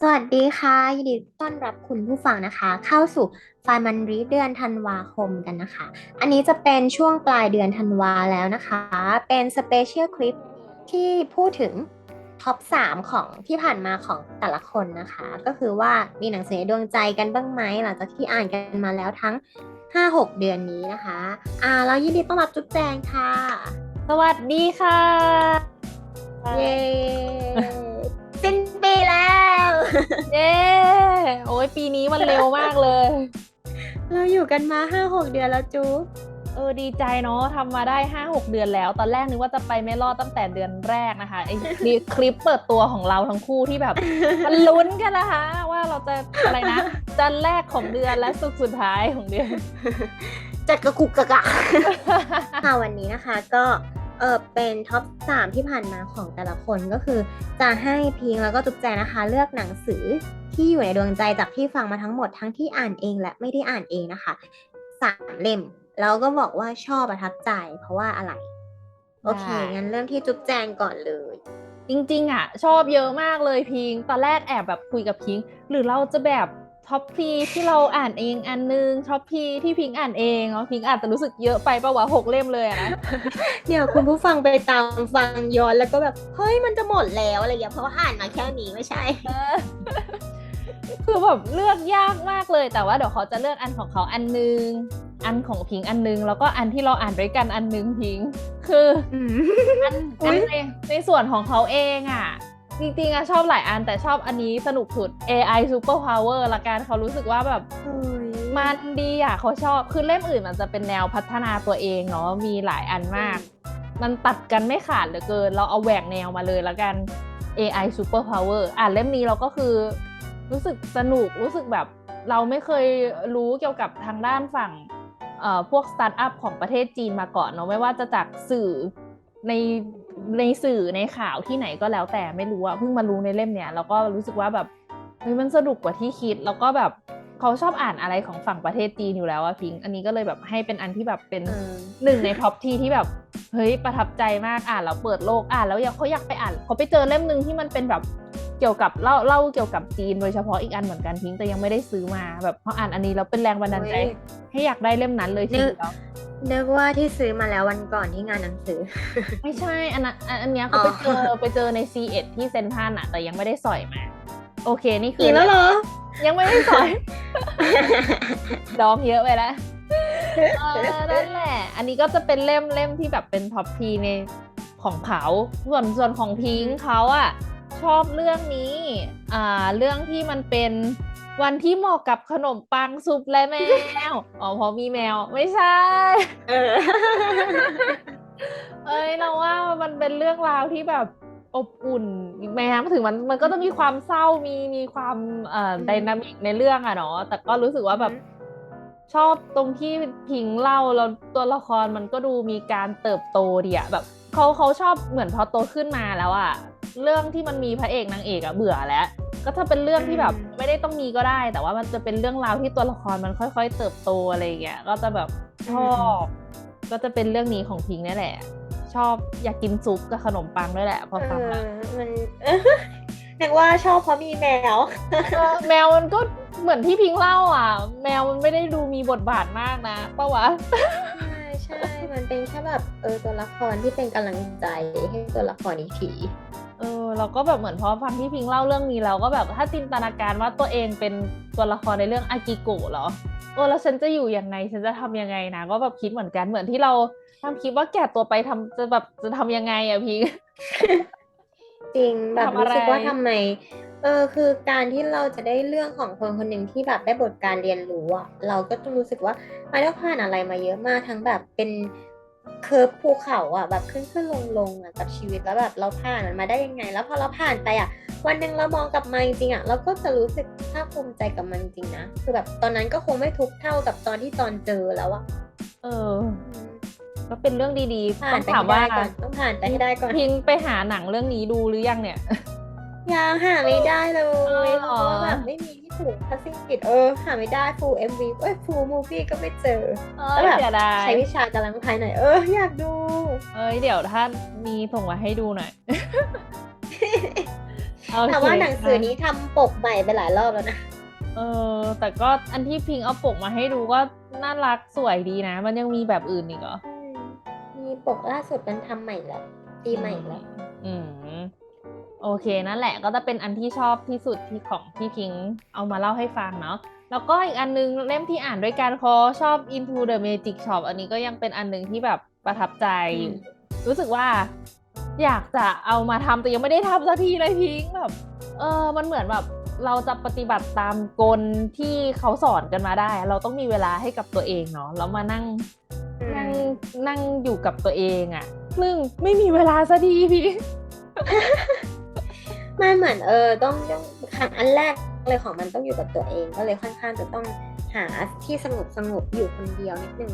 สวัสดีค่ะยินดีต้อนรับคุณผู้ฟังนะคะ เข้าสู่ไฟมันรีเดือนธันวาคมกันนะคะ อันนี้จะเป็นช่วงปลายเดือนธันวาแล้วนะคะ เป็นสเปเชียลคลิปที่พูดถึงท็อป 3 ของที่ผ่านมาของแต่ละคนนะคะ ก็คือว่ามีหนังสือในดวงใจกันบ้างไหมหลังจากที่อ่านกันมาแล้วทั้ง 5-6 เดือนนี้นะคะ อ่าแล้วยินดีต้อนรับจุ๊บแจงค่ะ สวัสดีค่ะ เย้ โอ้ยปีนี้มันเร็วมากเลย เราอยู่กันมาห้าหกเดือนแล้วจู๊บเออดีใจเนาะทำมาได้5 6เดือนแล้ว ตอนแรกนึกว่าจะไปไม่รอดตั้งแต่เดือนแรกนะคะไอ้นี่คลิปเปิดตัวของเราทั้งคู่ที่แบบมันลุ้นกันนะคะ ว่าเราจะอะไรนะจันทร์แรกของเดือนและสุดสุดท้ายของเดือนจัดกระกุกกะกะค่ะวันนี้นะคะก็ เออเป็นท็อปสามที่ผ่านมาของแต่ละคนก็คือ จะให้พิงแล้วก็จุ๊บแจงนะคะ เลือกหนังสือที่อยู่ในดวงใจจากที่ฟังมาทั้งหมดทั้งที่อ่านเองและไม่ได้อ่านเองนะคะสามเล่มแล้วก็บอกว่าชอบประทับใจ เพราะว่าอะไร โอเคได้งั้นเริ่มที่จุ๊บแจงก่อนเลย จริง ๆ อะ ชอบเยอะมากเลยพิง ตอนแรกแอบแบบคุยกับพิง หรือเราจะแบบ ท็อปพีที่เราอ่านเองอันนึงท็อปพีที่พิงอ่านเองเนาะพิงอาจจะรู้สึกเยอะไปปะวะหกเล่มเลยอะนะเดี๋ยวคุณผู้ฟังไปตามฟังย้อนแล้วก็แบบเฮ้ยมันจะหมดแล้วอะไรอย่างเงี้ยเพราะว่าอ่านมาแค่นี้ไม่ใช่เออคือแบบเลือกยากมากเลยแต่ว่าเดี๋ยวเขาจะเลือกอันของเขาอันนึง อันของพิงอันนึง แล้วก็อันที่เราอ่านด้วยกันอันนึงพิง คืออันอุ๊อันยในในส่วนของเขาเองอะ จริงๆอะชอบหลายอันแต่ชอบอันนี้สนุกสุด AI Super Power ละกันเขารู้สึกว่าแบบโอ้ยมันดีอะเขาชอบ คือเล่มอื่นมันจะเป็นแนวพัฒนาตัวเองเนาะมีหลายอันมาก มันตัดกันไม่ขาดเหลือเกิน เราเอาแหวกแนวมาเลยละกัน AI Super Power อ่านเล่มนี้เราก็คือรู้สึกสนุกรู้สึกแบบเราไม่เคยรู้เกี่ยวกับทางด้านฝั่งเอ่อพวกสตาร์ทอัพของประเทศจีนมาก่อนเนาะไม่ว่าจะจากสื่อใน ในสื่อในข่าวที่ไหนก็แล้วแต่ไม่รู้อะเพิ่งมารู้ในเล่มเนี้ยแล้วก็รู้สึกว่าแบบเฮ้ยมันสนุกกว่าที่คิด แล้วก็แบบเขาชอบอ่านอะไรของฝั่งประเทศจีนอยู่แล้วอะพิง อันนี้ก็เลยแบบให้เป็นอันที่แบบเป็นเออหนึ่งในท็อปทีที่แบบเฮ้ยประทับใจมากอ่านแล้วเปิดโลกอ่านแล้วอยากเขาอยากไปอ่านเขาไปเจอเล่มหนึ่งที่มันเป็นแบบ เกี่ยวกับเล่าเล่าเกี่ยวกับจีนโดยเฉพาะอีกอันเหมือนกันทิ้งแต่ยังไม่ได้ซื้อมาแบบพออ่านอันนี้แล้วเป็นแรงบันดาลใจโอ้ยให้อยากได้เล่มนั้นเลยทีเดียวนึกว่าที่ซื้อมาแล้ววันก่อนที่งานหนังสือ ไม่ใช่อันนั้นอันอันเนี้ยเขาไปเจออ๋อไปเจอใน C ีเอ็ดที่เซนทรันอะแต่ยังไม่ได้สอยมา โอเคนี่คือีอกแล้วเหรอ ยังไม่ได้สอยดองเยอะไปแล้วเออนั่นแหละ อันนี้ก็จะเป็นเล่มเล่มที่แบบเป็นท็อปทีในของเขาส่วนส่วนของพิงค์เขาอะ ชอบเรื่องนี้อ่าเรื่องที่มันเป็นวันที่เหมาะกับขนมปังซุปและแมว อ๋อเพราะมีแมว ไม่ใช่ เออ เอ้ยเราว่ามันเป็นเรื่องราวที่แบบอบอุ่นแม้ถึงมันมันก็จะมีความเศร้ามีมีความเอ่ออืมไดนามิกในเรื่องอะเนาะแต่ก็รู้สึกว่าแบบอืมชอบตรงที่พิงเล่าแล้วตัวละครมันก็ดูมีการเติบโตดีอะแบบเขาเขาชอบเหมือนพอโตขึ้นมาแล้วอะ เรื่องที่มันมีพระเอกนางเอกอะเบื่อแล้ว ก็ถ้าเป็นเรื่องที่แบบอืมไม่ได้ต้องมีก็ได้ แต่ว่ามันจะเป็นเรื่องราวที่ตัวละครมันค่อย ๆ เติบโตอะไรอย่างเงี้ยก็จะแบบชอบก็จะเป็นเรื่องนี้ของพิงค์นี่แหละ ชอบอยากกินซุปกับขนมปังด้วยแหละพอเอฟังอแล้วมันนึกว่าชอบเพราะมีแมวเออแมวมันก็เหมือนที่พิงค์เล่าอะ แมวมันไม่ได้ดูมีบทบาทมากนะปะวะใช่ใช่ มันเป็นแค่แบบเออตัวละครที่เป็นกำลังใจให้ตัวละครอีกทีเออเราก็แบบเหมือนพอฟังที่พิงค์เล่าเรื่องนี้แล้วก็แบบถ้าจินตนาการว่าตัวเองเป็นตัวละครในเรื่องอากิโกะเหรอเออแล้วฉันจะอยู่ยังไงฉันจะทำยังไงนะก็แบบคิดเหมือนกันเหมือนที่เราทำคลิปว่าแก่ตัวไปทำจะแบบจะทำยังไงอะพิงค์จริงแบบทำอะไรรู้สึกว่าทำไม เออคือการที่เราจะได้เรื่องของคนคนหนึ่งที่แบบได้บทการเรียนรู้อะเราก็ต้องรู้สึกว่าเราได้ผ่านอะไรมาเยอะมากทั้งแบบเป็นเคิร์ฟภูเขาอะแบบขึ้นขึ้นลงลงอะกับชีวิตแล้วแบบเราผ่านมันมาได้ยังไง แล้วพอเราผ่านไปอะวันหนึ่งเรามองกลับมาจริงๆอะเราก็จะรู้สึกภาคภูมิใจกับมันจริงๆนะคือแบบตอนนั้นก็คงไม่ทุกข์เท่ากับตอนที่ตอนเจอแล้วอะเออก็เป็นเรื่องดีๆผ่าต้นองไปถามให้ว่าได้ก่อนต้องผ่านไปให้ได้ก่อนพิงไปหาหนังเรื่องนี้ดูหรือยังเนี่ย ยังหาไม่ได้เลเออยเพราะว่าแบบไม่มีที่ถูกภาษาอังกฤษเออ หาไม่ได้ full MV เอ้ย full movie ก็ไม่เจอเอแล้อวแบบเสียดายใช้วิชากำลังภายหน่อยเอออยากดู เอ้ยเดี๋ยวถ้ามีส่งมาให้ดูหน่อยเอโอเคแต่ว่าหนังสือค่ะนี้ทำปกใหม่ไปหลายรอบแล้วนะเออแต่ก็อันที่พิงเอาปกมาให้ดูก็น่ารักสวยดีนะ มันยังมีแบบอื่นอีกเหรออืมมีปกล่าสุดมันทำใหม่แล้วตีใหม่แล้วอืม โอเคนั่นแหละก็จะเป็นอันที่ชอบที่สุดที่ของพี่พิงค์เอามาเล่าให้ฟังเนาะแล้วก็อีกอันนึงเล่มที่อ่านด้วยกันคอชอบ Into the Magic Shop อันนี้ก็ยังเป็นอันหนึงที่แบบประทับใจอยู่รู้สึกว่าอยากจะเอามาทำแต่ยังไม่ได้ทำสักทีเลยพิงค์แบบเออมันเหมือนแบบเราจะปฏิบัติตามกลที่เขาสอนกันมาได้ เราต้องมีเวลาให้กับตัวเองเนาะแล้วมานั่งนั่งนั่งอยู่กับตัวเองอะ่ะซึ่งไม่มีเวลาสักทีพี่ มันเหมือนเออต้องต้องครั้งอันแรกเลยของมันต้องอยู่กับตัวเองก็เลยค่อนข้างจะต้องหาที่สงบสงบอยู่คนเดียวนิดนึง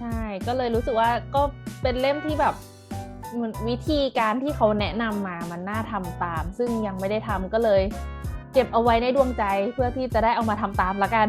ใช่ก็เลยรู้สึกว่าก็เป็นเล่มที่แบบมันวิธีการที่เขาแนะนำมามันน่าทำตาม ซึ่งยังไม่ได้ทำก็เลย เก็บเอาไว้ในดวงใจเพื่อที่จะได้เอามาทำตามละกัน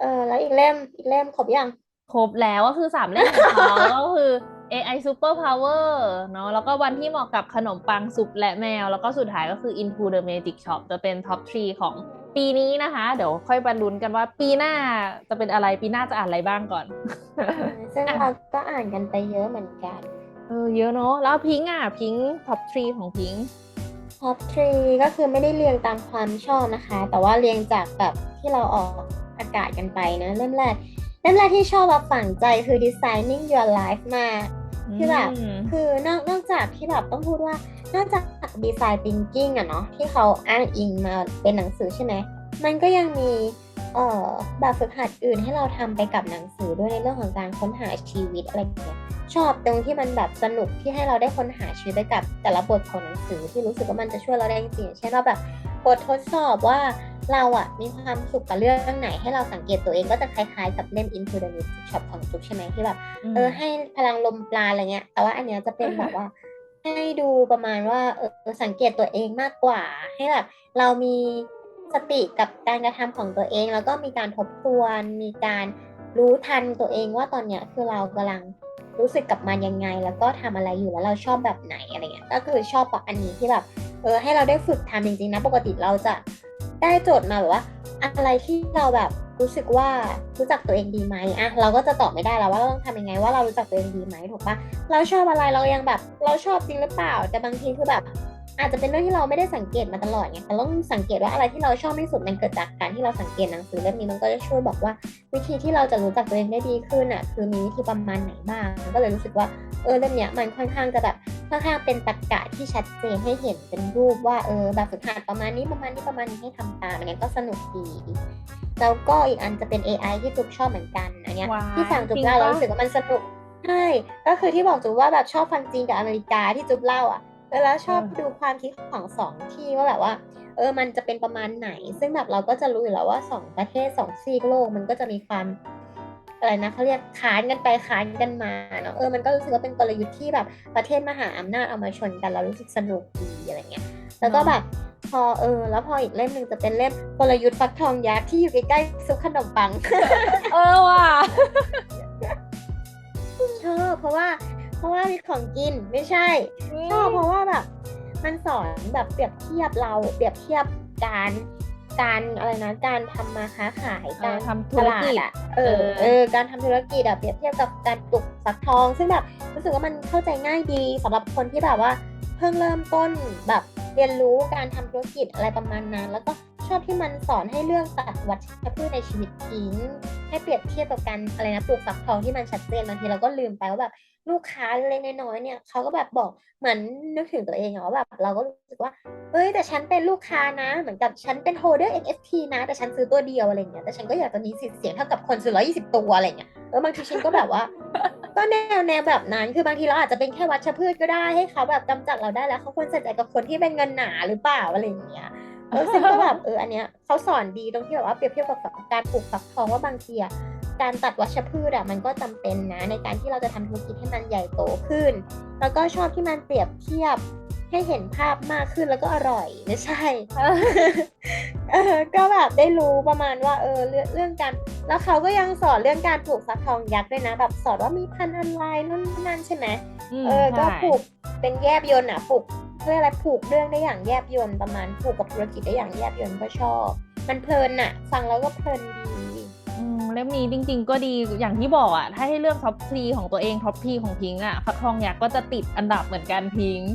เออแล้วอีกเล่มอีกเล่มครบยังครบแล้วก็คือสามเล่มของเขาก็คือ AI Super Power เนาะแล้วก็วันที่เหมาะกับขนมปังซุปและแมว แล้วก็สุดท้ายก็คือ Into the Magic Shop จะเป็นท็อปทรีของปีนี้นะคะ เดี๋ยวค่อยบรรลุนกันว่าปีหน้าจะเป็นอะไรปีหน้าจะอ่านอะไรบ้างก่อน ซึ่งอะเราก็อ่านกันไปเยอะเหมือนกัน เออเยอะเนาะแล้วพิงค์อะพิงท็อปทรีของพิงค์ท็อปทรีก็คือไม่ได้เรียงตามความชอบนะคะ แต่ว่าเรียงจากแบบที่เราออกอากาศกันไปนะเล่มแรกเล่มแรกที่ชอบแบบฝังใจคือ designing your life มาก คือแบบอืมคือนอกนอกจากที่แบบต้องพูดว่านอกจากดีไซน์ thinking อะเนาะที่เขาอ้างอิงมาเป็นหนังสือใช่ไหมมันก็ยังมีเอ่อแบบฝึกหัดอื่นให้เราทำไปกับหนังสือด้วยในเรื่องของการค้นหาชีวิตอะไรอย่างเงี้ยชอบตรงที่มันแบบสนุกที่ให้เราได้ค้นหาชีวิตไปกับแต่ละบทของหนังสือที่รู้สึกว่ามันจะช่วยเราได้จริงๆเช่นว่าแบบบททดสอบว่า เราอะมีความสุขกับเรื่องไหนให้เราสังเกตตัวเองก็จะคล้ายๆกับเล่ม Into the Music Shop ของจุ๊บใช่ไหมที่แบบเออให้พลังลมปราณอะไรเงี้ย แต่ว่าอันเนี้ยจะเป็นแบบว่าให้ดูประมาณว่าเออสังเกตตัวเองมากกว่า ให้แบบเรามีสติกับการกระทำของตัวเอง แล้วก็มีการทบทวนมีการรู้ทันตัวเองว่าตอนเนี้ยคือเรากำลังรู้สึกกับมันยังไง แล้วก็ทำอะไรอยู่แล้วเราชอบแบบไหนอะไรเงี้ยก็คือชอบแบบอันนี้ที่แบบเออให้เราได้ฝึกทำจริงๆนะ ปกติเราจะ ได้โจทย์มาแบบว่า อะไรที่เราแบบรู้สึกว่ารู้จักตัวเองดีไหมอะเราก็จะตอบไม่ได้แล้วว่าเราต้องทำยังไงว่าเรารู้จักตัวเองดีไหมถูกปะเราชอบอะไรเรายังแบบ เราชอบจริงหรือเปล่า แต่บางทีคือแบบ อาจจะเป็นเรื่องที่เราไม่ได้สังเกตมาตลอดไงแต่ต้องสังเกตว่าอะไรที่เราชอบที่สุดมันเกิดจากการที่เราสังเกตหนังสือเล่มนี้มันก็จะช่วยบอกว่า วิธีที่เราจะรู้จักตัวเองได้ดีขึ้นอะ คือมีวิธีประมาณไหนบ้างก็เลยรู้สึกว่าเออเล่มเนี้ยมันค่อนข้างจะแบบ ค่อนข้างเป็นตรรกะที่ชัดเจนให้เห็นเป็นรูปว่าเออแบบฝึกหัดประมาณนี้ประมาณนี้ประมาณนี้ให้ทำตามอันเนี้ยก็สนุกดีแล้วก็อีกอันจะเป็น AI ที่จุ๊บชอบเหมือนกันอันเนี้ยว้ายที่ฟังจุ๊บจริงเล่าแล้วปะรู้สึกว่ามันสนุกใช่ก็คือที่บอกจุ๊บว่าแบบชอบฟังจีนกับอเมริกาที่จุ๊บเล่าอะแล้วชอบดูความคิดของสองที่ว่าแบบว่า เออมันจะเป็นประมาณไหน ซึ่งแบบเราก็จะรู้อยู่แล้วว่าสองประเทศสองซีกโลกมันก็จะมีความ อะไรนะเขาเรียกค้านกันไปค้านกันมาเนาะเออมันก็รู้สึกว่าเป็นกลยุทธ์ที่แบบประเทศมหาอำนาจเอามาชนกันเรารู้สึกสนุกดีอะไรเงี้ยแล้วก็แบบพอเออ แล้วพออีกเล่มหนึ่งจะเป็นเล่มกลยุทธ์ฟักทองยักษ์ที่อยู่ใกล้ๆซุปขนมปัง เออว่ะชอบเพราะว่า เพราะว่ามีของกินไม่ใช่ชอบเพราะว่าแบบ มันสอนแบบเปรียบเทียบเราเปรียบเทียบการ การอะไรนะการทำมาค้าขายเอการอทำธุรกิจตลาดอะเออเออเออการทำธุรกิจอะเปรียบเทียบกับการปลูกฟักทอง ซึ่งแบบรู้สึกว่ามันเข้าใจง่ายดีสำหรับคนที่แบบว่า เพิ่งเริ่มต้นแบบเรียนรู้การทำธุรกิจอะไรประมาณนั้น แล้วก็ ชอบที่มันสอนให้เรื่องตัดวัชพืชในชีวิตทิ้ง ให้เปรียบเทียบกับการอะไรนะปลูกฝักทองที่มันชัดเจนบางทีเราก็ลืมไปว่าแบบลูกค้าเล็กน้อยเนี่ยเขาก็แบบบอกเหมือนนึกถึงตัวเองอะว่าแบบเราก็รู้สึกว่าเอ้ยแต่ฉันเป็นลูกค้านะ เหมือนกับฉันเป็นโฮเดอร์ NFT นะ แต่ฉันซื้อตัวเดียวอะไรเงี้ยแต่ฉันก็อยากจะมีสิทธิ์เสียงเท่ากับคนซื้อร้อยี่สิบตัวอะไรเงี้ยเออบางทีฉันก็แบบว่า ก็แนวแนวแบบนั้นคือบางทีเราอาจจะเป็นแค่วัชพืชก็ได้ให้เขาแบบกำจัดเราได้แล้วเขาควรใส่ใจกับคนที่เป็นเงินหนาหรือเปล่าอะไรเงี้ย ซึ่งก็แบบเอออันเนี้ยเขาสอนดีตรงที่แบบว่าเปรียบเทียบกับการปลูกฝักทองว่าบางทีอะการตัดวัชพืชอะมันก็จำเป็นนะ ในการที่เราจะทำธุรกิจให้มันใหญ่โตขึ้น แล้วก็ชอบที่มันเปรียบเทียบให้เห็นภาพมากขึ้นแล้วก็อร่อยไม่ใช่เออก็แบบได้รู้ประมาณว่าเออเรื่องเรื่องการ แล้วเขาก็ยังสอนเรื่องการปลูกฟักทองยักษ์ด้วยนะ แบบสอนว่ามีพันธุ์อะไรนู่นนั่นใช่ไหมมเออก็ใช่ปลูกเป็นแยบยนต์อะผูก เรียกอะไรผูกเรื่องได้อย่างแยบยนต์ประมาณผูกกับธุรกิจได้อย่างแยบยนต์ก็ชอบ มันเพลินอะฟังแล้วก็เพลินดีอืมเล่มนี้จริง ๆ ก็ดีอย่างที่บอกอะถ้าให้เลือกท็อปทรีของตัวเองท็อปทรีของพิงค์อะฟักทองยักษ์ก็จะติดอันดับเหมือนกันพิงค์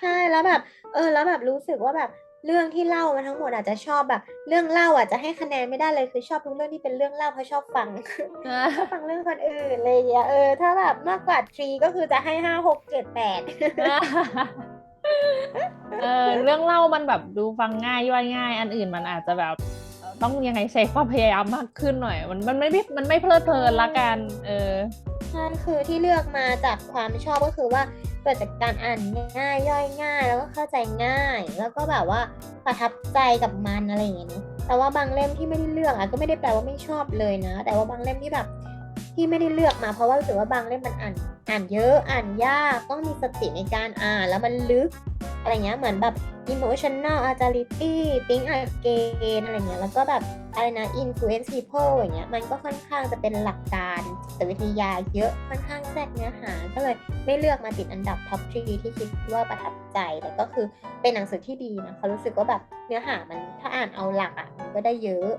ใช่แล้วแบบ เออแล้วแบบรู้สึกว่าแบบ เรื่องที่เล่ามาทั้งหมดอาจจะชอบแบบ เรื่องเล่าอาจจะให้คะแนนไม่ได้เลยคือชอบทุกเรื่องที่เป็นเรื่องเล่าเพราะชอบฟังชอบฟังเรื่องคนอื่นเลยอะเออ ถ้าแบบมากกว่าทรีก็คือจะให้ห้าหกเจ็ดแปดเออเรื่องเล่ามันแบบดูฟังง่ายย่อยง่าย อันอื่นมันอาจจะแบบเอ่อต้องยังไงใช้ความพยายามมากขึ้นหน่อย มันมันไม่ได้มันไม่เพลิดเพลินละกัน เออ ใช่คือที่เลือกมาจากความชอบก็คือว่าเกิดจากการอ่านง่ายย่อยง่าย แล้วก็เข้าใจง่าย แล้วก็แบบว่าประทับใจกับมันอะไรอย่างเงี้ยเนอะแต่ว่าบางเล่มที่ไม่ได้เลือกอะก็ไม่ได้แปลว่าไม่ชอบเลยนะ แต่ว่าบางเล่มที่แบบที่ไม่ได้เลือกมาเพราะว่ารู้สึกว่าบางเล่มมันอ่านอ่านเยอะอ่านยากต้องมีสติในการอ่านแล้วมันลึกอะไรเงี้ยเหมือนแบบ emotional agility think again อะไรเงี้ยแล้วก็แบบ อะไรนะ influence people อย่างเงี้ยมันก็ค่อนข้างจะเป็นหลักการจิตวิทยาเยอะค่อนข้างแทรกเนื้อหา ก็เลยไม่เลือกมาติดอันดับ top 3ที่คิดว่าประทับใจแต่ก็คือเป็นหนังสือที่ดีนะเขารู้สึกว่าแบบเนื้อหามันถ้าอ่านเอาหลักอะมันก็ได้เยอะ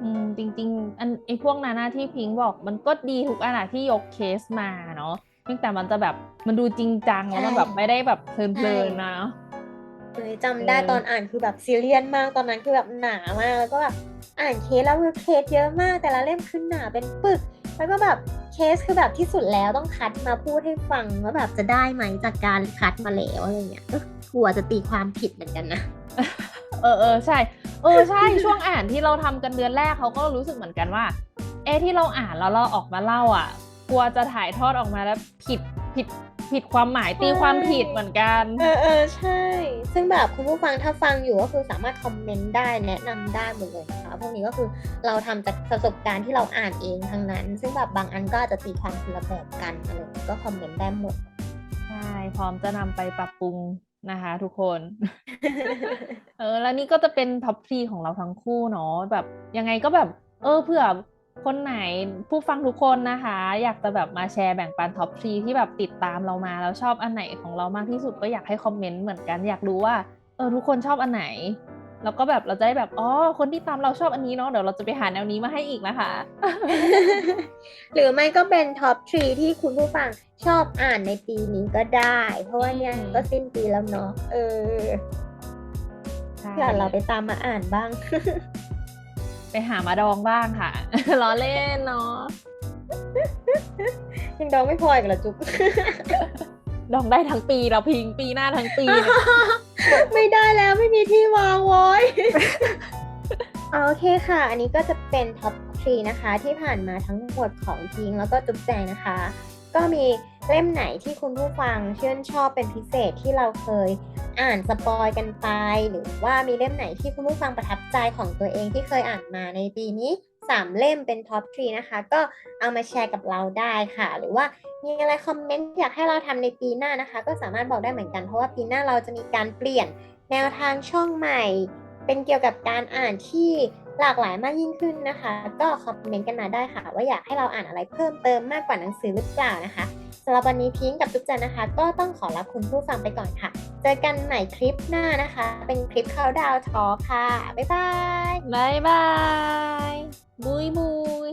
อืมจริง ๆ อันไอ้พวกนั้นนะที่พิงค์บอกมันก็ดีทุกอันอะที่ยกเคสมาเนาะเพียงแต่มันจะแบบมันดูจริงจังแล้วมันใช่แบบไม่ได้แบบเพลินใช่ๆนะเลยจำได้เออตอนอ่านคือแบบซีเรียสมากตอนนั้นคือแบบหนามากแล้วก็แบบ อ่านเคสแล้วคือเคสเยอะมาก แต่ละเล่มคือหนาเป็นปึก แล้วก็แบบเคสคือแบบที่สุดแล้วต้องคัดมาพูดให้ฟังว่าแบบจะได้ไหมจากการคัดมาแล้วอะไรเงี้ยกลัวจะตีความผิดเหมือนกันนะเออเออใช่ เออใช่ช่วงอ่านที่เราทำกันเดือนแรกเขาก็รู้สึกเหมือนกันว่า เอที่เราอ่านแล้วเราออกมาเล่าอะ กลัวจะถ่ายทอดออกมาแล้วผิดผิด ผิดความหมายตีความผิดเหมือนกัน เออเออใช่ ซึ่งแบบคุณผู้ฟังถ้าฟังอยู่ก็คือสามารถคอมเมนต์ได้แนะนำได้หมดเลยนะคะพวกนี้ก็คือเราทำจากประสบการณ์ที่เราอ่านเองทั้งนั้น ซึ่งแบบบางอันก็อาจจะตีความคนละแบบกันอะไรอย่างเงี้ยก็คอมเมนต์ได้หมดใช่พร้อมจะนำไปปรับปรุงนะคะทุกคน เออแล้วนี่ก็จะเป็นท็อปทรีของเราทั้งคู่เนาะแบบยังไงก็แบบ เออเผื่อ คนไหนผู้ฟังทุกคนนะคะ อยากจะแบบมาแชร์แบ่งปันท็อปทรีที่แบบติดตามเรามาแล้วชอบอันไหนของเรามากที่สุดก็อยากให้คอมเมนต์เหมือนกันอยากรู้ว่าเออทุกคนชอบอันไหน แล้วก็แบบเราจะได้แบบอ๋อคนที่ตามเราชอบอันนี้เนาะเดี๋ยวเราจะไปหาแนวนี้มาให้อีกนะคะ หรือไม่ก็เป็นท็อปทรีที่คุณผู้ฟังชอบอ่านในปีนี้ก็ได้ เพราะว่าเนี่ยอืมก็สิ้นปีแล้วเนาะเออใช่เผื่อเราไปตามมาอ่านบ้าง ไปหามาดองบ้างค่ะ ล้อเล่นเนาะ ยังดองไม่พออีกเหรอจุ๊บ ดองได้ทั้งปีเราพิงปีหน้าทั้งปีเลยไม่ได้แล้วไม่มีที่วางไว้โอเคค่ะ อันนี้ก็จะเป็นท็อปทรีนะคะ ที่ผ่านมาทั้งหมดของพิงแล้วก็จุ๊บแจงนะคะ ก็มีเล่มไหนที่คุณผู้ฟังชื่นชอบเป็นพิเศษที่เราเคยอ่านสปอยกันไป หรือว่ามีเล่มไหนที่คุณผู้ฟังประทับใจของตัวเองที่เคยอ่านมาในปีนี้สามเล่มเป็นท็อปทรีนะคะ ก็เอามาแชร์กับเราได้ค่ะ หรือว่ามีอะไรคอมเมนต์อยากให้เราทำในปีหน้านะคะ ก็สามารถบอกได้เหมือนกันเพราะว่าปีหน้าเราจะมีการเปลี่ยนแนวทางช่องใหม่ เป็นเกี่ยวกับการอ่านที่ หลากหลายมากยิ่งขึ้นนะคะ ก็คอมเมนต์กันมาได้ค่ะ ว่าอยากให้เราอ่านอะไรเพิ่มเติมมากกว่าหนังสือหรือเปล่านะคะสำหรับวันนี้พิงกับทุกจันนะคะ ก็ต้องขอรับคุณผู้ฟังไปก่อนค่ะ เจอกันใหม่คลิปหน้านะคะ เป็นคลิปเขาดาวทอค่ะ บ๊ายบายบายบายบุยบุย